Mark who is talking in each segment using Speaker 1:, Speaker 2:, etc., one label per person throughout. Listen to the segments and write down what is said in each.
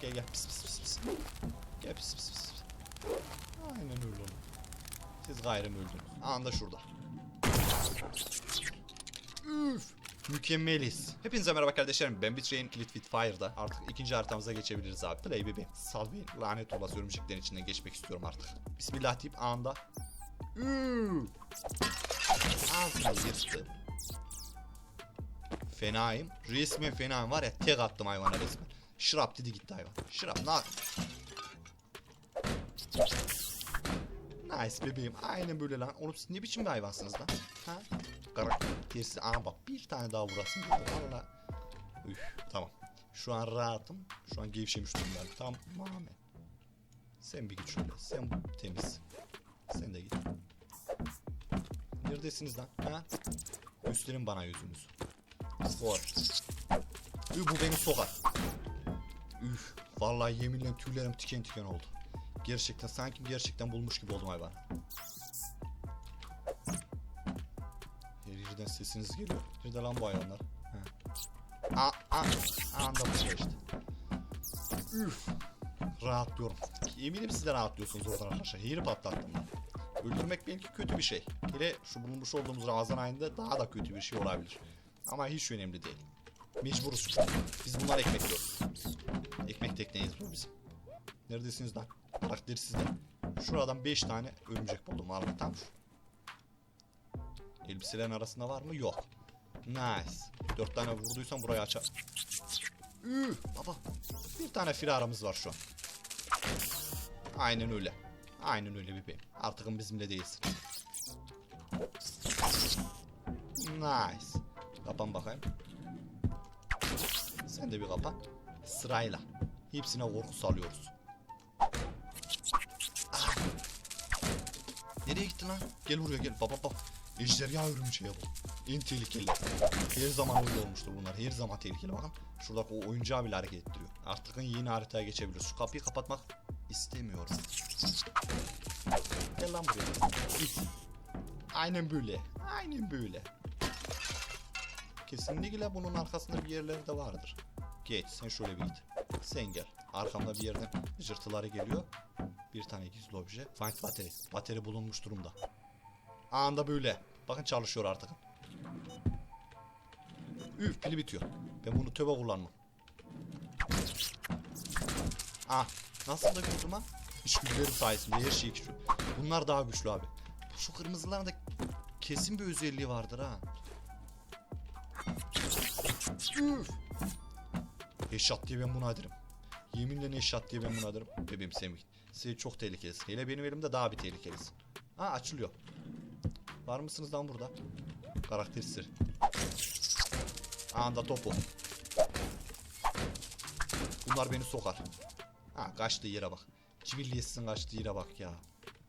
Speaker 1: Gel gel. Pis pis pis pis. Gel pis pis pis. Aynen öyle oğlum. Siz gayrı mı öldünüz? Anda şurada. Üf. Mükemmeliz. Hepinize merhaba kardeşlerim. Ben Betray'in Kilit Fire'da. Artık ikinci haritamıza geçebiliriz abi. Play baby. Sal beni. Lanet olası örümceklerin içinden geçmek istiyorum artık. Bismillah deyip anda. Üf. Ağzını yırttı. Fenayım. Resmen fenayım var ya tek attım hayvana resmen. Şırap dedi gitti hayvan. Şırap ne Nice bebeğim. Aynen böyle lan. Oğlum siz ne biçim bir hayvansınız lan? Ha? Karaktersiz. Aa bak bir tane daha vurasın. Valla. Üf tamam. Şu an rahatım. Şu an gevşemiş durumdayım. Tamam Mame. Sen bir git şöyle. Sen temiz. Sen de git. Neredesiniz lan? Ha? Gösterin bana yüzünüzü. Skor. Üf bu beni sokar. Üf. Vallahi yeminle tüylerim tiken tiken oldu. Gerçekten sanki gerçekten bulmuş gibi oldum hayvan. Her yerden sesiniz geliyor. Nerede lan bu hayvanlar? He. Aa, aa, anda bu şey işte. Üf. Rahatlıyorum. Eminim siz de rahatlıyorsunuz oradan arkadaşlar. Heri patlattım ben. Öldürmek belki kötü bir şey. Hele şu bulunmuş olduğumuz Ramazan ayında daha da kötü bir şey olabilir. Ama hiç önemli değil. Mecburuz. Biz bunlar ekmek yiyoruz. Ekmek tekneyiz bu bizim. Neredesiniz lan? Karaktersizler. Şuradan 5 tane örümcek buldum. Al tam. Elbiselerin arasında var mı? Yok. Nice. 4 tane vurduysam burayı açar. Üh, baba. Bir tane firaramız var şu an. Aynen öyle. Aynen öyle bebeğim. Artık bizimle değilsin. Nice. Kapan bakayım. Sen de bir kapan. Sırayla. Hepsine korku salıyoruz. Ah. Nereye gitti lan? Gel buraya gel. Baba baba. Ejderha örümceği bu. En tehlikeli. Her zaman öyle olmuştur bunlar. Her zaman tehlikeli. Bakın şuradaki o oyuncağı bile hareket ettiriyor. Artık yeni haritaya geçebiliyoruz. Şu kapıyı kapatmak istemiyorum. Gel lan buraya. Git. Aynen böyle. Aynen böyle. Kesinlikle bunun arkasında bir yerleri de vardır. Geç sen şöyle bir git. Sen gel. Arkamda bir yerden cırtıları geliyor. Bir tane gizli obje. Find battery. Bateri bulunmuş durumda. Anda böyle. Bakın çalışıyor artık. Üf pili bitiyor. Ben bunu töbe kullanmam. Ah nasıl da gördüm ha? İçgüdülerim sayesinde her şey güçlü. Bunlar daha güçlü abi. Şu kırmızıların da kesin bir özelliği vardır ha. Üf. Eşat diye ben buna derim. Yeminle eşat diye ben buna derim. Bebeğim Semih. Sen çok tehlikelisin. Hele benim elimde daha bir tehlikelisin. Ha açılıyor. Var mısınız lan burada? Karakter sır. Anda topu. Bunlar beni sokar. Ha kaçtığı yere bak. Cibilliyesinin kaçtığı yere bak ya.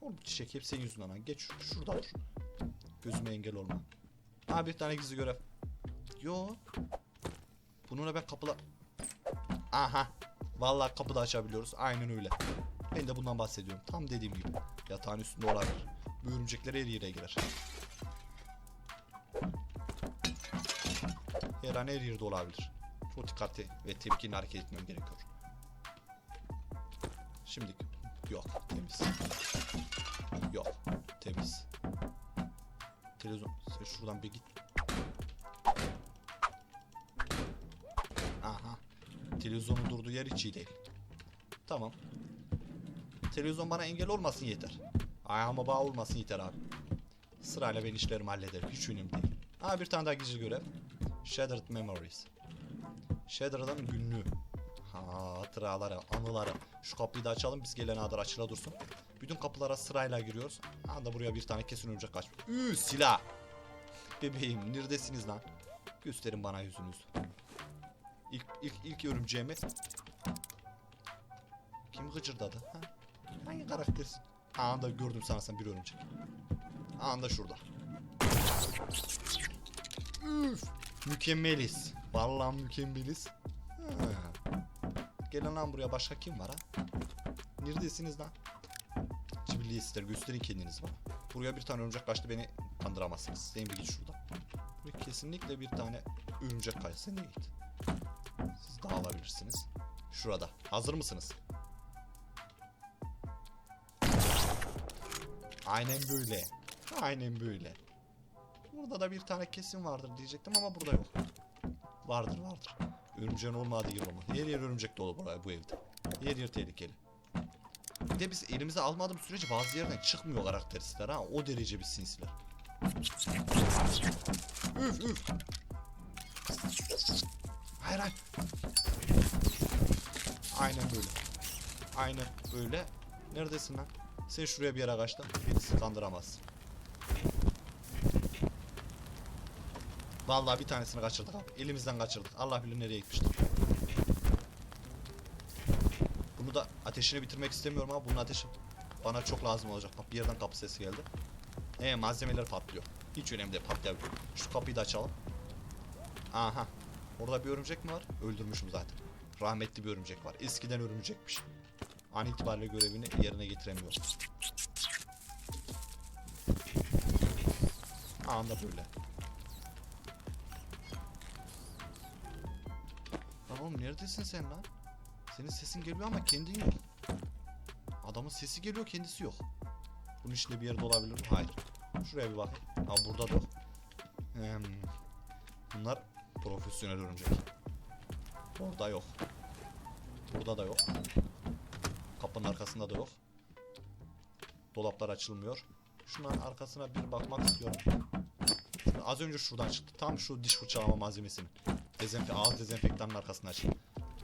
Speaker 1: Oğlum çiçek hep senin yüzünden ha. Geç şur- şurada dur. Gözüme engel olma. Ha bir tane gizli görev. Yo. Bununla ben kapıla... Aha. Vallahi kapı da açabiliyoruz. Aynen öyle. Ben de bundan bahsediyorum. Tam dediğim gibi. Yatağın üstünde olabilir. Bu örümcekler her yere girer. Her an her yerde olabilir. Çok dikkatli ve temkinli hareket etmem gerekiyor. Şimdi yok temiz. Yok temiz. Televizyon sen şuradan bir git. Televizyonun durduğu yer hiç iyi değil. Tamam. Televizyon bana engel olmasın yeter. Ayağıma bağ olmasın yeter abi. Sırayla ben işlerimi hallederim. Hiç önemli değil. Aa bir tane daha gizli görev. Shattered Memories. Shattered'ın günlüğü. Ha, hatıraları, anıları. Şu kapıyı da açalım biz gelene kadar açıla dursun. Bütün kapılara sırayla giriyoruz. Anda buraya bir tane kesin örümcek kaçmış. Üü silah. Bebeğim neredesiniz lan? Gösterin bana yüzünüzü. İlk, ilk, ilk örümceğimi. Kim gıcırdadı? Ha? Hangi karaktersin? Anda gördüm sana sen bir örümcek. Anda şurada. Üf, mükemmeliz. Vallahi mükemmeliz. Ha. Gelin lan buraya başka kim var ha? Neredesiniz lan? Cibilliye ister gösterin kendinizi bana. Buraya bir tane örümcek kaçtı beni kandıramazsınız. Sen bir git şuradan. Buraya kesinlikle bir tane örümcek kaçtı. Sen git. Siz dağılabilirsiniz. Şurada. Hazır mısınız? Aynen böyle. Aynen böyle. Burada da bir tane kesin vardır diyecektim ama burada yok. Vardır vardır. Örümceğin olmadığı yer olmaz. Her yer örümcek dolu buraya bu evde. Her yer tehlikeli. Bir de biz elimize almadığımız sürece bazı yerden çıkmıyor karakteristler ha. O derece bir sinsiler. Üf üf. Hayır hayır. Aynen böyle. Aynen böyle. Neredesin lan? Sen şuraya bir yere kaçtın. Beni kandıramazsın. Vallahi bir tanesini kaçırdık abi. Elimizden kaçırdık. Allah bilir nereye gitmiştir. Bunu da ateşini bitirmek istemiyorum ama bunun ateşi bana çok lazım olacak. Bak bir yerden kapı sesi geldi. Ee malzemeler patlıyor. Hiç önemli değil patlayabilir. Şu kapıyı da açalım. Aha. Orada bir örümcek mi var? Öldürmüşüm zaten. Rahmetli bir örümcek var. Eskiden örümcekmiş. An itibariyle görevini yerine getiremiyor. Anda böyle. Lan oğlum neredesin sen lan? Senin sesin geliyor ama kendin yok. Adamın sesi geliyor kendisi yok. Bunun içinde bir yerde olabilir mi? Hayır. Şuraya bir bak. Aa burada da. Hmm. Bunlar profesyonel örümcek. Orada yok. Burada da yok. Kapının arkasında da yok. Dolaplar açılmıyor. Şunların arkasına bir bakmak istiyorum. Şunu az önce şuradan çıktı. Tam şu diş fırçalama malzemesinin. Dezenfe ağız dezenfektanın arkasına açtı.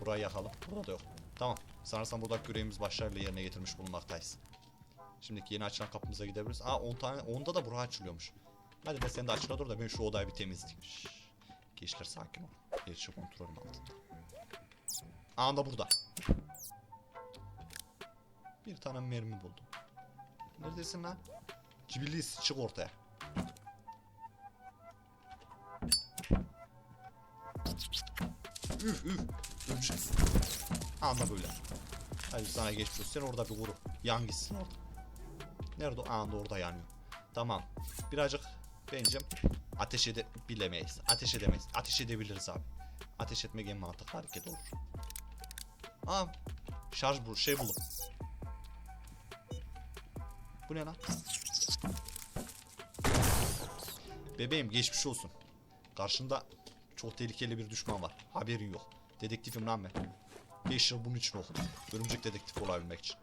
Speaker 1: Burayı yakalım. Burada da yok. Tamam. Sanırsam buradaki görevimiz başarıyla yerine getirmiş bulunmaktayız. Şimdiki yeni açılan kapımıza gidebiliriz. Aa 10 tane 10'da da bura açılıyormuş. Hadi be sen de açıla dur da ben şu odayı bir temizleyeyim. Şşş. Gençler sakin ol. Her şey kontrolüm altında. Anda burada. Bir tane mermi buldum. Neredesin lan? Cibilis çık ortaya. Üf üf. Öpüşün. Anda böyle. Hadi sana geçmiş olsun. Sen orada bir vuru. Yan gitsin orada. Nerede o? Anda orada yanıyor. Tamam. Birazcık bence ateş ede bilemeyiz. Ateş edemeyiz. Ateş edebiliriz abi. Ateş etmek en mantıklı hareket olur. Aa, şarj bu şey buldum. Bu ne lan? Bebeğim geçmiş olsun. Karşında çok tehlikeli bir düşman var. Haberin yok. Dedektifim lan ben. 5 yıl bunun için okudum. Örümcek dedektif olabilmek için.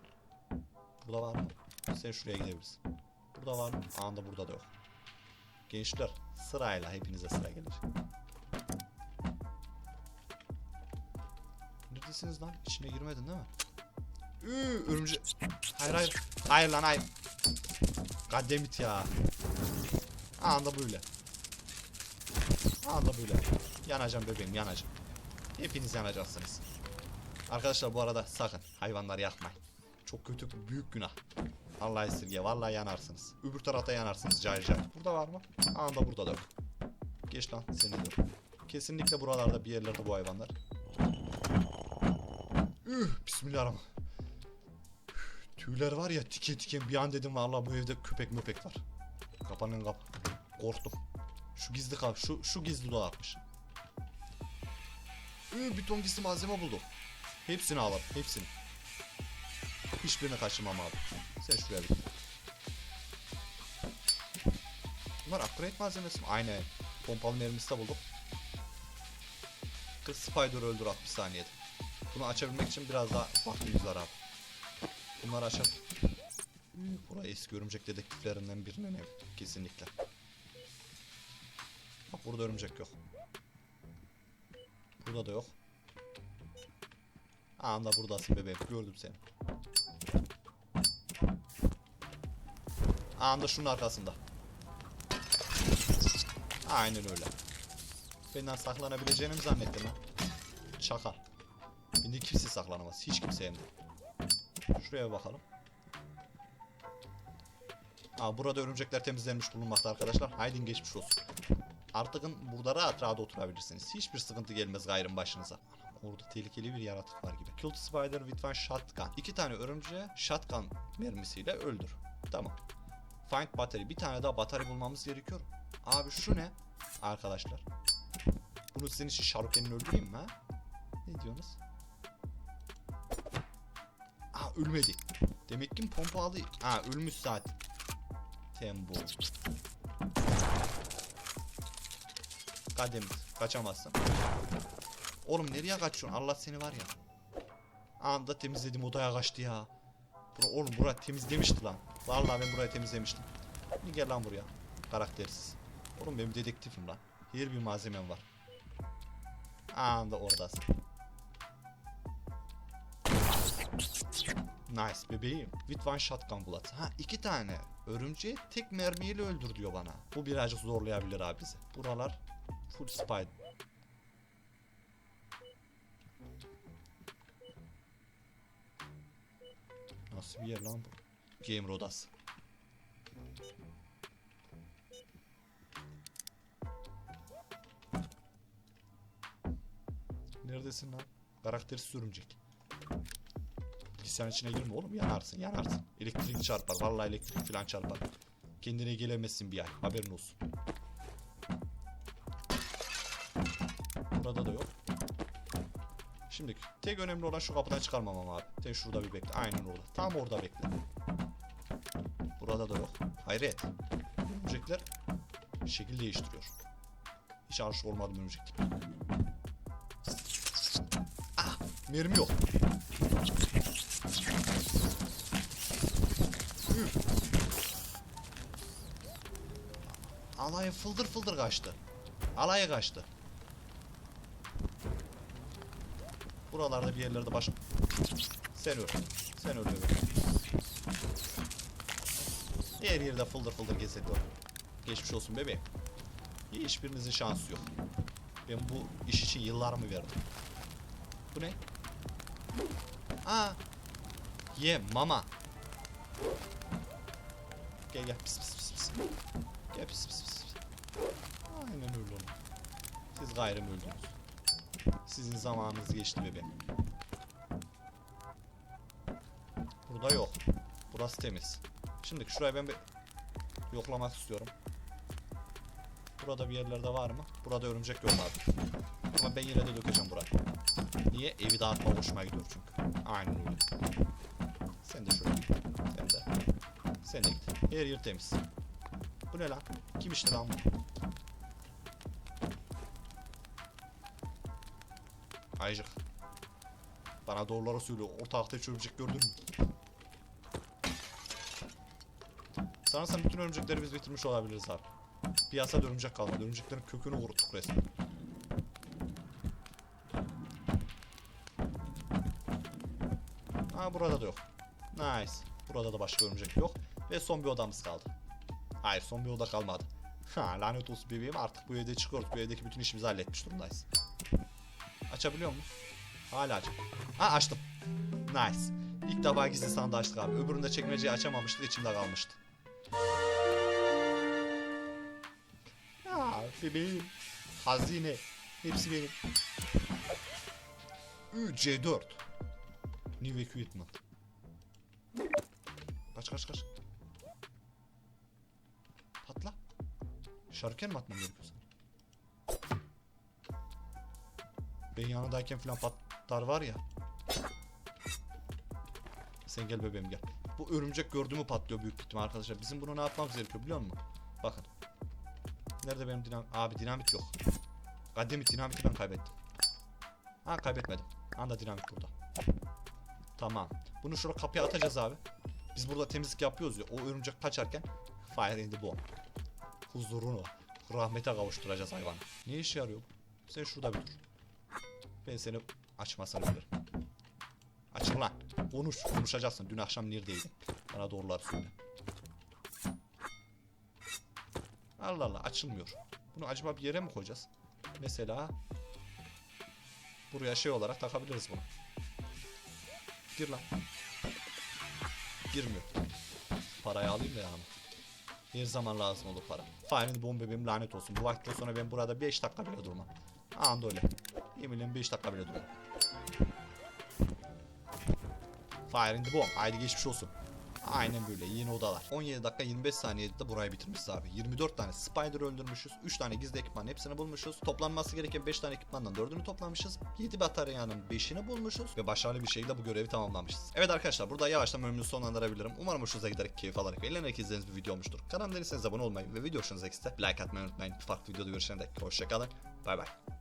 Speaker 1: Burada var mı? Sen şuraya gidebilirsin. Burada var mı? Anda burada da yok. Gençler sırayla hepinize sıra gelecek. Neredesiniz lan? İçine girmedin değil mi? Üü, örümcek. Hayır hayır. Hayır lan hayır. Goddammit ya. Anda böyle. Anda böyle. Yanacağım bebeğim yanacağım. Hepiniz yanacaksınız. Arkadaşlar bu arada sakın hayvanları yakmayın. Çok kötü büyük günah. Allah esirge vallahi yanarsınız. Öbür tarafta yanarsınız cahil cahil. Burada var mı? Anda burada da yok. Geç lan seni de yok. Kesinlikle buralarda bir yerlerde bu hayvanlar. Üh, Bismillahirrahmanirrahim. Tüyler var ya tiken tiken bir an dedim vallahi bu evde köpek möpek var. Kapanın kap. Korktum. Şu gizli kap, şu şu gizli dolapmış. Üh, bir ton gizli malzeme buldum. Hepsini alalım, hepsini. Hiçbirini kaçırmam abi. Sen şuraya. Bunlar upgrade malzemesi mi? Aynen. Pompalı mermisi de bulduk. Kız Spider öldür 60 saniyede. Bunu açabilmek için biraz daha vaktimiz var abi. Bunları açalım. Buraya eski örümcek dedektiflerinden birinin evi. Kesinlikle. Bak burada örümcek yok. Burada da yok. Anda buradasın bebeğim. Gördüm seni. Anda şunun arkasında. Aynen öyle. Benden saklanabileceğini mi zannettin lan? Çakal. Bende kimse saklanamaz. Hiç kimse hem. Şuraya bir bakalım. Aa, burada örümcekler temizlenmiş bulunmakta arkadaşlar. Haydin geçmiş olsun. Artıkın burada rahat rahat oturabilirsiniz. Hiçbir sıkıntı gelmez gayrın başınıza. Orada tehlikeli bir yaratık var gibi. Kill spider with one shotgun. İki tane örümceği shotgun mermisiyle öldür. Tamam. Find battery. Bir tane daha batarya bulmamız gerekiyor. Abi şu ne? Arkadaşlar. Bunu sizin için Sharuken'in öldüreyim mi ha? Ne diyorsunuz? ölmedi. Demek ki pompalı. Ha ölmüş zaten. Tembo. Kadem kaçamazsın. Oğlum nereye kaçıyorsun? Allah seni var ya. Anda temizledim odaya kaçtı ya. Bura, oğlum bura temizlemişti lan. Vallahi ben burayı temizlemiştim. Gel lan buraya. Karaktersiz. Oğlum benim dedektifim lan. Her bir malzemem var. Anda oradasın. Nice bebeğim. With one shotgun bullet. Ha iki tane. Örümceği tek mermiyle öldür diyor bana. Bu birazcık zorlayabilir abi bizi. Buralar full spider. Nasıl bir yer lan bu? Gamer odası. Neredesin lan? Karaktersiz örümcek. Bilgisayarın içine girme oğlum yanarsın yanarsın. Elektrik çarpar vallahi elektrik falan çarpar. Kendine gelemezsin bir ay haberin olsun. Burada da yok. Şimdi tek önemli olan şu kapıdan çıkarmamam abi. Tek şurada bir bekle. Aynen orada. Tam orada bekle. Burada da yok. Hayret. Örümcekler şekil değiştiriyor. Hiç alışık olmadım örümcek tipi. Ah! Mermi yok. Hı. Alay fıldır fıldır kaçtı. Alaya kaçtı. Buralarda bir yerlerde baş... Sen öl. Sen öl öl. Her yerde fıldır fıldır gezedi o. Geçmiş olsun bebeğim. Hiçbirinizin şansı yok. Ben bu iş için yıllarımı verdim. Bu ne? Aa. Ye mama. Gel gel pis pis pis pis. Gel pis pis pis. Aynen öyle oğlum. Siz gayrım öldünüz. Sizin zamanınız geçti bebeğim. Burada yok. Burası temiz. Şimdi şurayı ben bir yoklamak istiyorum. Burada bir yerlerde var mı? Burada örümcek yok abi. Ama ben yine de dökeceğim burayı. Niye? Evi dağıtma hoşuma gidiyor çünkü. Aynen öyle. Sen de şuraya. Sen de. Sen de git. Her yer temiz. Bu ne lan? Kim işte lan bu? Ayıcık. Bana doğruları söyle. Ortalıkta hiç örümcek gördün mü? Sanırsam bütün örümcekleri biz bitirmiş olabiliriz abi. Piyasada örümcek kalmadı. Örümceklerin kökünü kuruttuk resmen. Ha burada da yok. Nice. Burada da başka örümcek yok. Ve son bir odamız kaldı. Hayır son bir oda kalmadı. Ha lanet olsun bebeğim artık bu evde çıkıyoruz. Bu evdeki bütün işimizi halletmiş durumdayız. Açabiliyor muyum? Hala açık. Ha açtım. Nice. İlk defa gizli sandığı açtık abi. Öbüründe çekmeceyi açamamıştık içimde kalmıştı. Ya bebeğim. Hazine. Hepsi benim. Ü, C4. New equipment. Kaç kaç kaç. Patla. Şarken mi atmam gerekiyor sana? Ben yanındayken falan patlar var ya. Sen gel bebeğim gel. Bu örümcek gördüğümü patlıyor büyük ihtimal arkadaşlar. Bizim bunu ne yapmamız gerekiyor biliyor musun? Bakın. Nerede benim dinamit? Abi dinamit yok. Kademit dinamiti ben kaybettim. Ha kaybetmedim. Anda dinamit burada. Tamam. Bunu şuraya kapıya atacağız abi. Biz burada temizlik yapıyoruz ya. O örümcek kaçarken fire in the bomb. Huzurunu, rahmete kavuşturacağız hayvanı. Ne işe yarıyor? Sen şurada bir dur. Ben seni açmasını bilirim. Konuş. Konuşacaksın. Dün akşam neredeydin? Bana doğruları söyle. Allah Allah açılmıyor. Bunu acaba bir yere mi koyacağız? Mesela buraya şey olarak takabiliriz bunu. Gir lan. Girmiyor. Parayı alayım da yanıma. Her zaman lazım olur para. Fire'in bomb bebeğim lanet olsun. Bu vakitten sonra ben burada 5 dakika bile durmam. Anda öyle. Yeminle 5 dakika bile durmam. Fire in the bomb. Haydi geçmiş olsun. Aynen böyle yeni odalar. 17 dakika 25 saniyede de burayı bitirmişiz abi. 24 tane spider öldürmüşüz. 3 tane gizli ekipman hepsini bulmuşuz. Toplanması gereken 5 tane ekipmandan 4'ünü toplamışız. 7 bataryanın 5'ini bulmuşuz. Ve başarılı bir şekilde bu görevi tamamlamışız. Evet arkadaşlar burada yavaştan bölümünü sonlandırabilirim. Umarım hoşunuza giderek keyif alarak ve eğlenerek izlediğiniz bir video olmuştur. Kanalıma değilseniz abone olmayı ve video hoşunuza gitse like atmayı unutmayın. Farklı videoda görüşene dek hoşçakalın. Bay bay.